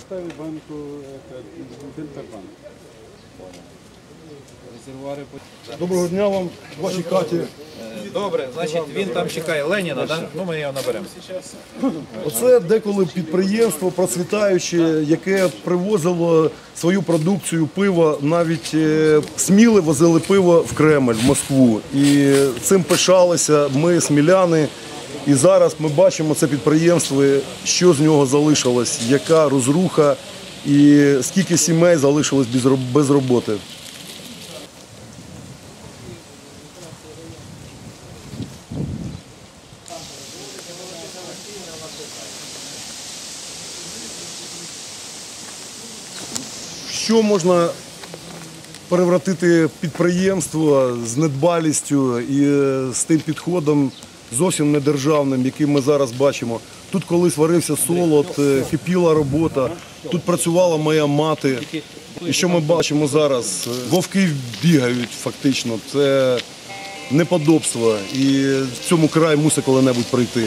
Ставили банку, это, дельтабанк. Резервуари Доброго дня вам, вашій хаті. Добре, значить він там чекає Леніна, да? ну ми його наберемо. Оце деколи підприємство процвітаюче, яке привозило свою продукцію пива, навіть е, сміли возили пиво в Кремль, в Москву. І цим пишалися ми, сміляни. І зараз ми бачимо це підприємство, що з нього залишилось, яка розруха і скільки сімей залишилось без роботи. що можна перевратити підприємство з недбалістю і е, з тим підходом зовсім не державним, яким ми зараз бачимо. Тут колись варився солод, е, кипіла робота, тут працювала моя мати. І що ми бачимо зараз? Вовки бігають фактично. Це неподобство. І в цьому край мусить коли-небудь прийти.